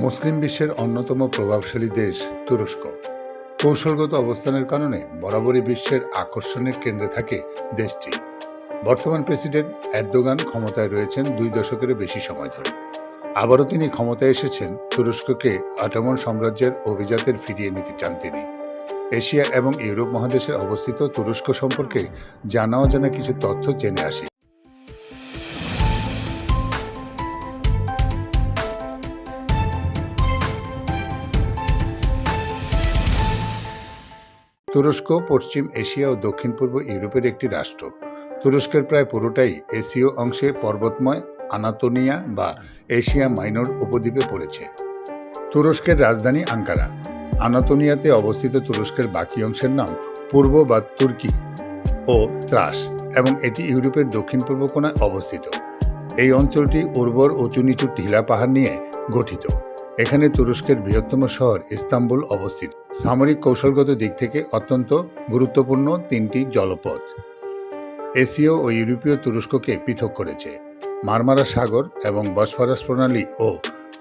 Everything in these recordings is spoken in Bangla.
মুসলিম বিশ্বের অন্যতম প্রভাবশালী দেশ তুরস্ক। কৌশলগত অবস্থানের কারণে বরাবরই বিশ্বের আকর্ষণের কেন্দ্রে থাকে দেশটি। বর্তমান প্রেসিডেন্ট এরদোগান ক্ষমতায় রয়েছেন দুই দশকেরও বেশি সময় ধরে। আবারও তিনি ক্ষমতায় এসেছেন তুরস্ককে অটোমন সাম্রাজ্যের অভিজাতের ফিরিয়ে নিতে চান তিনি। এশিয়া এবং ইউরোপ মহাদেশে অবস্থিত তুরস্ক সম্পর্কে জানাও জানা কিছু তথ্য জেনে আসি। তুরস্ক, পশ্চিম এশিয়া ও দক্ষিণ পূর্ব ইউরোপের একটি রাষ্ট্র। তুরস্কের প্রায় পুরোটাই এশীয় অংশে পর্বতময়, আনাতোনিয়া বা এশিয়া মাইনর উপদ্বীপে পড়েছে। তুরস্কের রাজধানী আঙ্কারা। আনাতোনিয়াতে অবস্থিত তুরস্কের বাকি অংশের নাম পূর্ব বা তুর্কি ও ত্রাস এবং এটি ইউরোপের দক্ষিণ পূর্ব কোণায় অবস্থিত। এই অঞ্চলটি উর্বর উঁচু নিচু টিলা পাহাড় নিয়ে গঠিত। এখানে তুরস্কের বৃহত্তম শহর ইস্তাম্বুল অবস্থিত। সামরিক কৌশলগত দিক থেকে অত্যন্ত গুরুত্বপূর্ণ তিনটি জলপথ। এশীয় ও ইউরোপীয় তুরস্ককে পৃথক করেছে। মারমারা সাগর এবং বসফরাস প্রণালী ও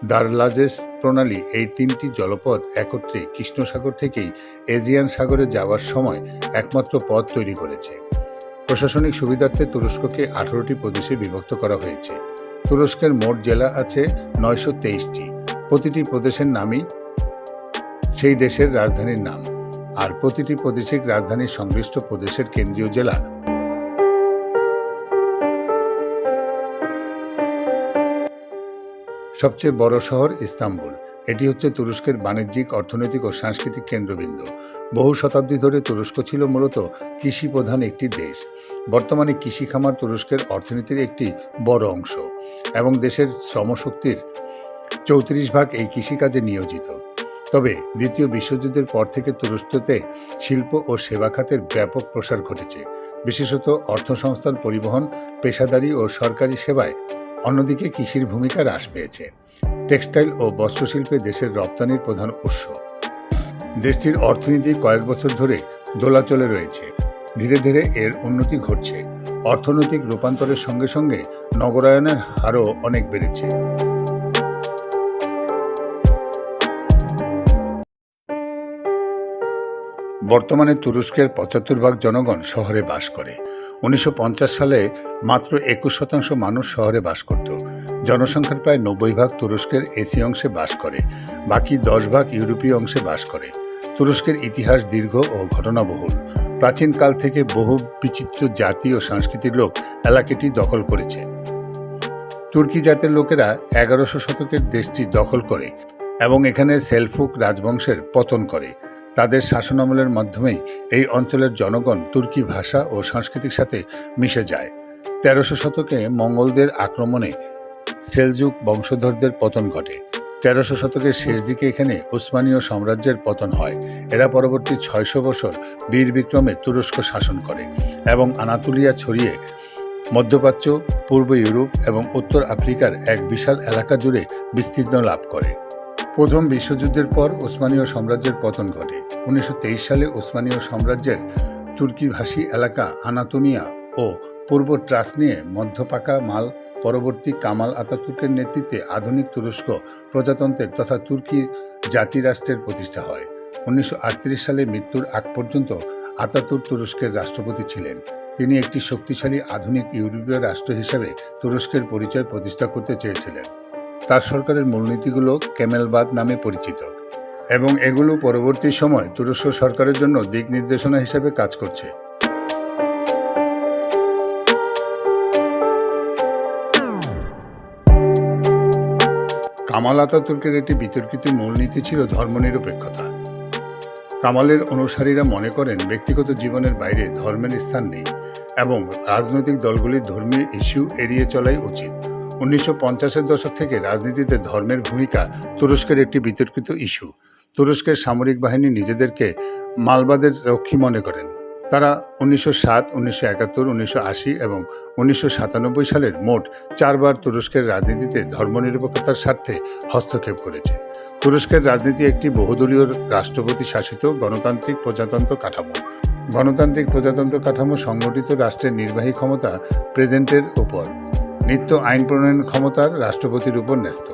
দারলাজেস প্রণালী এই তিনটি জলপথ একত্রে কৃষ্ণ সাগর থেকেই এজিয়ান সাগরে যাওয়ার সময় একমাত্র পথ তৈরি করেছে। প্রশাসনিক সুবিধার্থে তুরস্ককে আঠারোটি প্রদেশে বিভক্ত করা হয়েছে। তুরস্কের মোট জেলা আছে নয়শো তেইশটি। প্রতিটি প্রদেশের নামই সেই দেশের রাজধানীর নাম। আর প্রতিটি প্রাদেশিক রাজধানীর সংশ্লিষ্ট প্রদেশের কেন্দ্রীয় জেলা। সবচেয়ে বড় শহর ইস্তাম্বুল। এটি হচ্ছে তুরস্কের বাণিজ্যিক, অর্থনৈতিক ও সাংস্কৃতিক কেন্দ্রবিন্দু। বহু শতাব্দী ধরে তুরস্ক ছিল মূলত কৃষি প্রধান একটি দেশ। বর্তমানে কৃষি খামার তুরস্কের অর্থনীতির একটি বড় অংশ এবং দেশের শ্রমশক্তির চৌত্রিশ ভাগ এই কৃষিকাজে নিয়োজিত। তবে দ্বিতীয় বিশ্বযুদ্ধের পর থেকে তুরস্কতে শিল্প ও সেবা খাতের ব্যাপক প্রসার ঘটেছে। বিশেষত অর্থসংস্থান পরিবহন, পেশাদারি ও সরকারি সেবায় অন্যদিকে কৃষির ভূমিকা হ্রাস পেয়েছে। টেক্সটাইল ও বস্ত্রশিল্পে দেশের রপ্তানির প্রধান উৎস। দেশটির অর্থনীতি কয়েক বছর ধরে দোলাচলে রয়েছে। ধীরে ধীরে এর উন্নতি ঘটছে। অর্থনৈতিক রূপান্তরের সঙ্গে সঙ্গে নগরায়নের হারও অনেক বেড়েছে। বর্তমানে তুরস্কের পঁচাত্তর ভাগ জনগণ শহরে বাস করে। উনিশশো পঞ্চাশ সালে মাত্র একুশ শতাংশ মানুষ শহরে বাস করত। জনসংখ্যার প্রায় নব্বই ভাগ তুরস্কের এসি অংশে বাস করে, বাকি দশ ভাগ ইউরোপীয় অংশে বাস করে। তুরস্কের ইতিহাস দীর্ঘ ও ঘটনাবহুল। প্রাচীনকাল থেকে বহু বিচিত্র জাতি ও সংস্কৃতির লোক এলাকাটি দখল করেছে। তুর্কি জাতের লোকেরা এগারোশো শতকের দেশটি দখল করে এবং এখানে সেলফুক রাজবংশের পতন করে। তাদের শাসনামলের মাধ্যমেই এই অঞ্চলের জনগণ তুর্কি ভাষা ও সংস্কৃতির সাথে মিশে যায়। তেরোশো শতকে মঙ্গলদের আক্রমণে সেলজুক বংশধরদের পতন ঘটে। তেরোশো শতকের শেষ দিকে এখানে উসমানীয় সাম্রাজ্যের পতন হয়। এরা পরবর্তী ছয়শো বছর বীর বিক্রমে তুরস্ক শাসন করে এবং আনাতুলিয়া ছড়িয়ে মধ্যপ্রাচ্য, পূর্ব ইউরোপ এবং উত্তর আফ্রিকার এক বিশাল এলাকা জুড়ে বিস্তীর্ণ লাভ করে। প্রথম বিশ্বযুদ্ধের পর ওসমানীয় সাম্রাজ্যের পতন ঘটে। উনিশশো তেইশ সালে ওসমানীয় সাম্রাজ্যের তুর্কিভাষী এলাকা আনাতোনিয়া ও পূর্ব ট্রাস নিয়ে মধ্যপাকা মাল পরবর্তী কামাল আতাতুর্কের নেতৃত্বে আধুনিক তুরস্ক প্রজাতন্ত্রের তথা তুর্কি জাতিরাষ্ট্রের প্রতিষ্ঠা হয়। উনিশশো আটত্রিশ সালে মৃত্যুর আগ পর্যন্ত আতাতুর্ক তুরস্কের রাষ্ট্রপতি ছিলেন। তিনি একটি শক্তিশালী আধুনিক ইউরোপীয় রাষ্ট্র হিসেবে তুরস্কের পরিচয় প্রতিষ্ঠা করতে চেয়েছিলেন। তার সরকারের মূলনীতিগুলো ক্যামেলবাদ নামে পরিচিত এবং এগুলো পরবর্তী সময় তুরস্ক সরকারের জন্য দিক নির্দেশনা হিসেবে কাজ করছে। কামাল আতাতুর্কের একটি বিতর্কিত মূলনীতি ছিল ধর্মনিরপেক্ষতা। কামালের অনুসারীরা মনে করেন ব্যক্তিগত জীবনের বাইরে ধর্মের স্থান নেই এবং রাজনৈতিক দলগুলির ধর্মীয় ইস্যু এড়িয়ে চলাই উচিত। উনিশশো পঞ্চাশের দশক থেকে রাজনীতিতে ধর্মের ভূমিকা তুরস্কের একটি বিতর্কিত ইস্যু। তুরস্কের সামরিক বাহিনী নিজেদেরকে মালবাদের রক্ষী মনে করেন। তারা উনিশশো সাত, উনিশশো একাত্তর, উনিশশো আশি এবং উনিশশো সাতানব্বই সালের মোট চারবার তুরস্কের রাজনীতিতে ধর্মনিরপেক্ষতার স্বার্থে হস্তক্ষেপ করেছে। তুরস্কের রাজনীতি একটি বহুদলীয় রাষ্ট্রপতি শাসিত গণতান্ত্রিক প্রজাতন্ত্র কাঠামো। গণতান্ত্রিক প্রজাতন্ত্র কাঠামো সংগঠিত রাষ্ট্রের নির্বাহী ক্ষমতা প্রেজেন্টের উপর। নিত্য আইন প্রণয়ন ক্ষমতার রাষ্ট্রপতির উপর ন্যস্ত।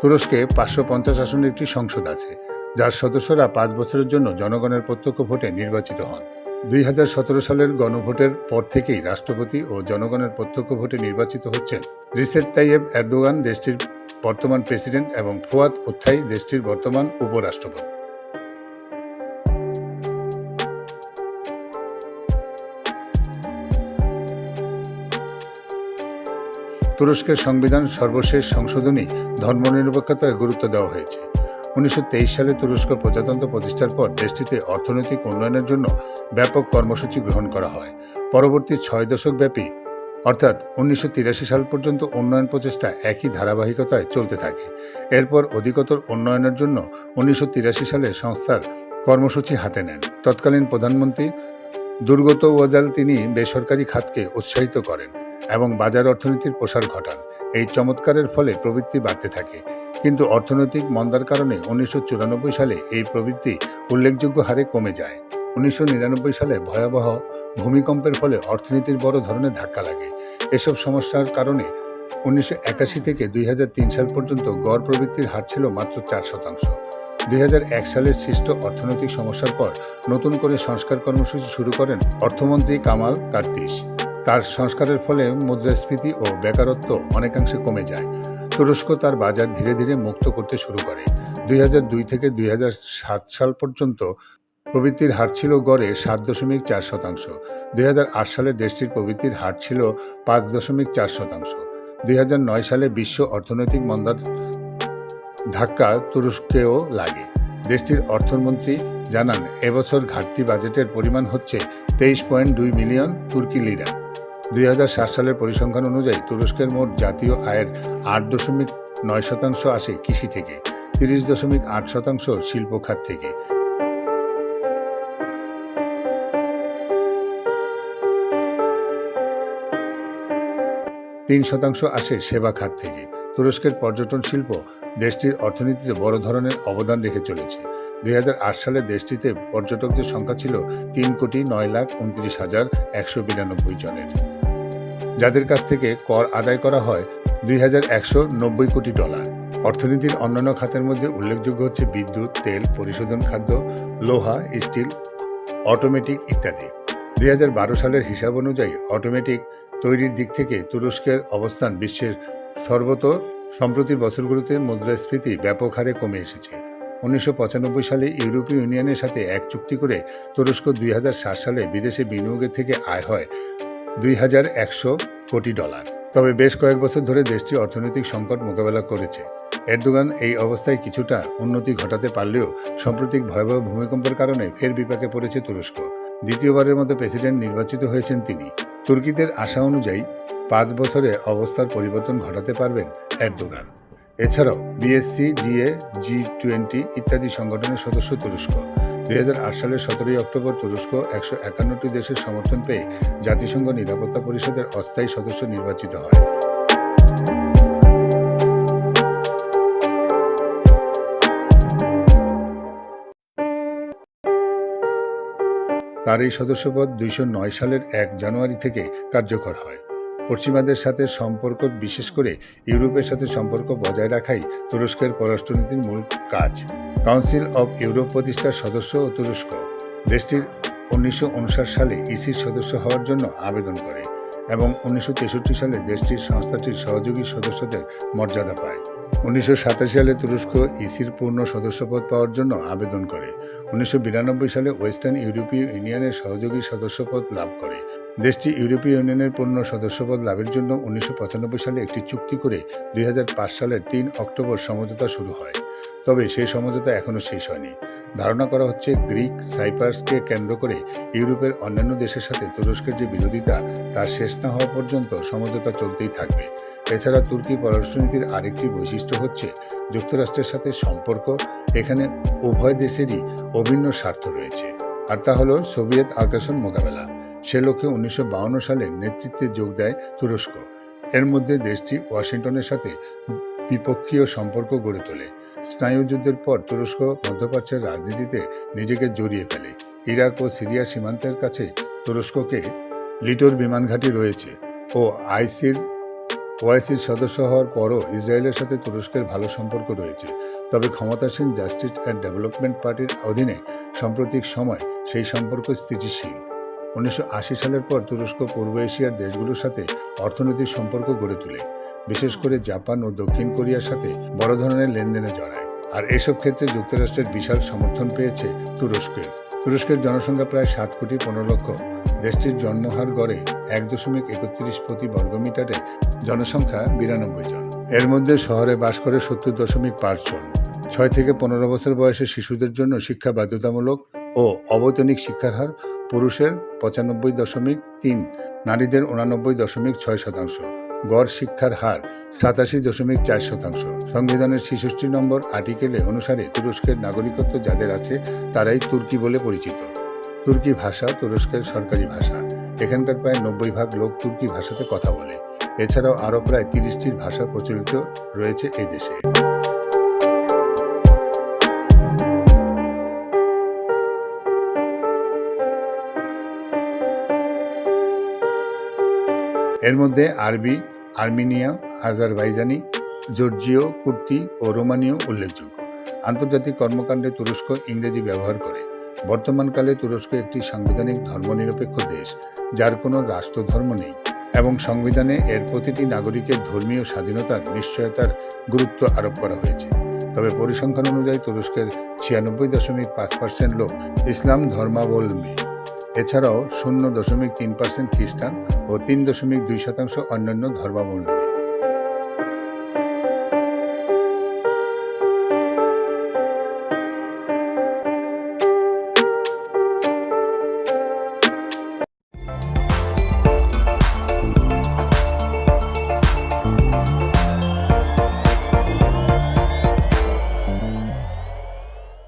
তুরস্কে পাঁচশো পঞ্চাশ আসনের একটি সংসদ আছে, যার সদস্যরা পাঁচ বছরের জন্য জনগণের প্রত্যক্ষ ভোটে নির্বাচিত হন। দুই হাজার সতেরো সালের গণভোটের পর থেকেই রাষ্ট্রপতি ও জনগণের প্রত্যক্ষ ভোটে নির্বাচিত হচ্ছেন রিসেট তাইয়েব এরদোগান দেশটির বর্তমান প্রেসিডেন্ট এবং ফুয়াদ উত্থাই দেশটির বর্তমান উপরাষ্ট্রপতি। তুরস্কের সংবিধান সর্বশেষ সংশোধনী ধর্মনিরপেক্ষতায় গুরুত্ব দেওয়া হয়েছে। উনিশশো তেইশ সালে তুরস্ক প্রজাতন্ত্র প্রতিষ্ঠার পর দেশটিতে অর্থনৈতিক উন্নয়নের জন্য ব্যাপক কর্মসূচি গ্রহণ করা হয়। পরবর্তী ছয় দশক ব্যাপী, অর্থাৎ উনিশশো তিরাশি সাল পর্যন্ত উন্নয়ন প্রচেষ্টা একই ধারাবাহিকতায় চলতে থাকে। এরপর অধিকতর উন্নয়নের জন্য উনিশশো তিরাশি সালে সংস্থার কর্মসূচি হাতে নেন। তৎকালীন প্রধানমন্ত্রী দুর্গত ওয়াজাল তিনি বেসরকারি খাতকে উৎসাহিত করেন। এবং বাজার অর্থনীতির প্রসার ঘটান। এই চমৎকারের ফলে প্রবৃত্তি বাড়তে থাকে। কিন্তু অর্থনৈতিক মন্দার কারণে উনিশশো চুরানব্বই সালে এই প্রবৃত্তি উল্লেখযোগ্য হারে কমে যায়। উনিশশো নিরানব্বই সালে ভয়াবহ ভূমিকম্পের ফলে অর্থনীতির বড় ধরনের ধাক্কা লাগে। এসব সমস্যার কারণে উনিশশো একাশি থেকে দুই হাজার তিন সাল পর্যন্ত গড় প্রবৃত্তির হার ছিল মাত্র চার শতাংশ। দুই হাজার এক সালের সৃষ্ট অর্থনৈতিক সমস্যার পর নতুন করে সংস্কার কর্মসূচি শুরু করেন অর্থমন্ত্রী কামাল কার্তিস। তার সংস্কারের ফলে মুদ্রাস্ফীতি ও বেকারত্ব অনেকাংশে কমে যায়। তুরস্ক তার বাজার ধীরে ধীরে মুক্ত করতে শুরু করে। দুই হাজার দুই থেকে দুই হাজার সাত সাল পর্যন্ত প্রবৃত্তির হার ছিল গড়ে সাত দশমিক চার শতাংশ। দুই হাজার আট সালে দেশটির প্রবৃত্তির হার ছিল পাঁচ দশমিক চার শতাংশ। দুই হাজার নয় সালে বিশ্ব অর্থনৈতিক মন্দার ধাক্কা তুরস্কেও লাগে। দেশটির অর্থমন্ত্রী জানান এবছর ঘাটতি বাজেটের পরিমাণ হচ্ছে তেইশ পয়েন্ট দুই মিলিয়ন তুর্কি লিরা। দুই সালের পরিসংখ্যান অনুযায়ী তুরস্কের মোট জাতীয় আয়ের আট দশমিক নয় শতাংশ আসে কৃষি থেকে, তিরিশ দশমিক আট শতাংশ শিল্প খাত থেকে। তিন শতাংশ আসে সেবা খাত থেকে। তুরস্কের পর্যটন শিল্প দেশটির অর্থনীতিতে বড় ধরনের অবদান রেখে চলেছে। দুই হাজার আট সালে দেশটিতে পর্যটকদের সংখ্যা ছিল তিন কোটি নয় লাখ উনত্রিশ হাজার একশো বিরানব্বই জনের। যাদের কাছ থেকে কর আদায় করা হয় দুই হাজার একশো নব্বই কোটি ডলার। অর্থনীতির অন্যান্য খাতের মধ্যে উল্লেখযোগ্য হচ্ছে বিদ্যুৎ, তেল, পরিশোধন খাদ্য, লোহা, স্টিল, অটোমেটিক ইত্যাদি। দুই হাজার বারো সালের হিসাব অনুযায়ী অটোমেটিক তৈরির দিক থেকে তুরস্কের অবস্থান বিশ্বের সর্বত সম্প্রতি বছরগুলোতে মুদ্রাস্ফীতি ব্যাপক হারে কমে এসেছে। উনিশশো পঁচানব্বই সালে ইউরোপীয় ইউনিয়নের সাথে এক চুক্তি করে তুরস্ক দুই হাজার সাত সালে বিদেশে বিনিয়োগের থেকে আয় হয় দুই হাজার একশো কোটি ডলার। তবে বেশ কয়েক বছর ধরে দেশটি অর্থনৈতিক সংকট মোকাবেলা করেছে। এরদোগান এই অবস্থায় কিছুটা উন্নতি ঘটাতে পারলেও সাম্প্রতিক ভয়াবহ ভূমিকম্পের কারণে ফের বিপাকে পড়েছে তুরস্ক। দ্বিতীয়বারের মতো প্রেসিডেন্ট নির্বাচিত হয়েছেন তিনি। তুর্কিদের আশা অনুযায়ী পাঁচ বছরে অবস্থার পরিবর্তন ঘটাতে পারবেন এরদোগান। এছাড়াও বিএসসি ডিএ জি টোয়েন্টি ইত্যাদি সংগঠনের সদস্য তুরস্ক। দুই হাজার আট সালের সতেরোই অক্টোবর তুরস্ক একশো একান্নটি দেশের সমর্থন পেয়ে জাতিসংঘ নিরাপত্তা পরিষদের অস্থায়ী সদস্য নির্বাচিত হয়। তার এই সদস্যপদ দুইশো নয় সালের এক জানুয়ারি থেকে কার্যকর হয়। পশ্চিমাদের সাথে সম্পর্ক, বিশেষ করে ইউরোপের সাথে সম্পর্ক বজায় রাখাই তুরস্কের পররাষ্ট্রনীতির মূল কাজ। কাউন্সিল অব ইউরোপ প্রতিষ্ঠার সদস্য ও তুরস্ক। দেশটির উনিশশো সালে ইসির সদস্য হওয়ার জন্য আবেদন করে এবং উনিশশো তেষট্টি সালে দেশটির সংস্থাটির সহযোগী সদস্যদের মর্যাদা পায়। উনিশশো সাতাশি সালে তুরস্ক ইসির পূর্ণ সদস্যপদ পাওয়ার জন্য আবেদন করে। উনিশশো বিরানব্বই সালে ওয়েস্টার্ন ইউরোপীয় ইউনিয়নের সহযোগী সদস্যপদ লাভ করে। দেশটি ইউরোপীয় ইউনিয়নের পূর্ণ সদস্যপদ লাভের জন্য উনিশশো পঁচানব্বই সালে একটি চুক্তি করে দুই হাজার পাঁচ সালের তিন অক্টোবর সমঝোতা শুরু হয়। তবে সেই সমঝোতা এখনও শেষ হয়নি। ধারণা করা হচ্ছে গ্রিক সাইপ্রাসকে কেন্দ্র করে ইউরোপের অন্যান্য দেশের সাথে তুরস্কের যে বিরোধিতা, তার শেষ না হওয়া পর্যন্ত সমঝোতা চলতেই থাকবে। এছাড়া তুর্কি পররাষ্ট্রনীতির আরেকটি বৈশিষ্ট্য হচ্ছে যুক্তরাষ্ট্রের সাথে সম্পর্ক। এখানে উভয় দেশেরই অভিন্ন স্বার্থ রয়েছে। আর তা হল সোভিয়েত আগ্রাসন মোকাবেলা। সে লক্ষ্যে উনিশশো সালে নেতৃত্বে যোগ দেয় তুরস্ক। এর মধ্যে দেশটি ওয়াশিংটনের সাথে বিপক্ষীয় সম্পর্ক গড়ে তোলে। স্নায়ুযুদ্ধের পর তুরস্ক মধ্যপ্রাচ্যের রাজনীতিতে নিজেকে জড়িয়ে ফেলে। ইরাক ও সিরিয়া সীমান্তের কাছে তুরস্ককে লিটোর বিমান ঘাঁটি রয়েছে ও আইসির, ওআইসির সদস্য হওয়ার পরও ইসরায়েলের সাথে তুরস্কের ভালো সম্পর্ক রয়েছে। তবে ক্ষমতাসীন জাস্টিস অ্যান্ড ডেভেলপমেন্ট পার্টির অধীনে সাম্প্রতিক সময় সেই সম্পর্ক স্থিতিশীল। উনিশশো আশি সালের পর তুরস্ক, পূর্ব এশিয়ার দেশগুলোর সাথে অর্থনৈতিক সম্পর্ক গড়ে তোলে। বিশেষ করে জাপান ও দক্ষিণ কোরিয়ার সাথে বড় ধরনের লেনদেনে জড়ায়। আর এসব ক্ষেত্রে যুক্তরাষ্ট্রের বিশাল সমর্থন পেয়েছে তুরস্কের। তুরস্কের জনসংখ্যা প্রায় সাত কোটি পনেরো লক্ষ। দেশটির জন্মহার গড়ে এক দশমিক একত্রিশ প্রতি বর্গমিটারে জনসংখ্যা বিরানব্বই জন। এর মধ্যে শহরে বাস করে সত্তর দশমিক পাঁচ জন। ছয় থেকে পনেরো বছর বয়সের শিশুদের জন্য শিক্ষা বাধ্যতামূলক ও অবৈতনিক শিক্ষার হার পুরুষের পঁচানব্বই দশমিক তিন, নারীদের উনানব্বই দশমিক ছয় শতাংশ। গড় শিক্ষার হার সাতাশি দশমিক চার শতাংশ। সংবিধানের ছেষট্টি নম্বর আর্টিকেলে অনুসারে তুরস্কের নাগরিকত্ব যাদের আছে, তারাই তুর্কি বলে পরিচিত। তুর্কি ভাষা তুরস্কের সরকারি ভাষা। এখানকার প্রায় নব্বই ভাগ লোক তুর্কি ভাষাতে কথা বলে। এছাড়াও আরও প্রায় তিরিশটির ভাষা প্রচলিত রয়েছে এই দেশে। এর মধ্যে আরবি, আর্মেনিয়া, আজারবাইজানি, জর্জীয়, কুর্তি ও রোমানীয় উল্লেখযোগ্য। আন্তর্জাতিক কর্মকাণ্ডে তুরস্ক ইংরেজি ব্যবহার করে। বর্তমানকালে তুরস্ক একটি সাংবিধানিক ধর্মনিরপেক্ষ দেশ, যার কোনো রাষ্ট্রধর্ম নেই এবং সংবিধানে এর প্রতিটি নাগরিকের ধর্মীয় স্বাধীনতার নিশ্চয়তার গুরুত্ব আরোপ করা হয়েছে। তবে পরিসংখ্যান অনুযায়ী তুরস্কের ছিয়ানব্বই দশমিক পাঁচ পার্সেন্ট লোক ইসলাম ধর্মাবলম্বী। এছাড়াও শূন্য দশমিক তিন পার্সেন্ট খ্রিস্টান ও তিন দশমিক দুই শতাংশ অন্যান্য ধর্মাবলম্বী।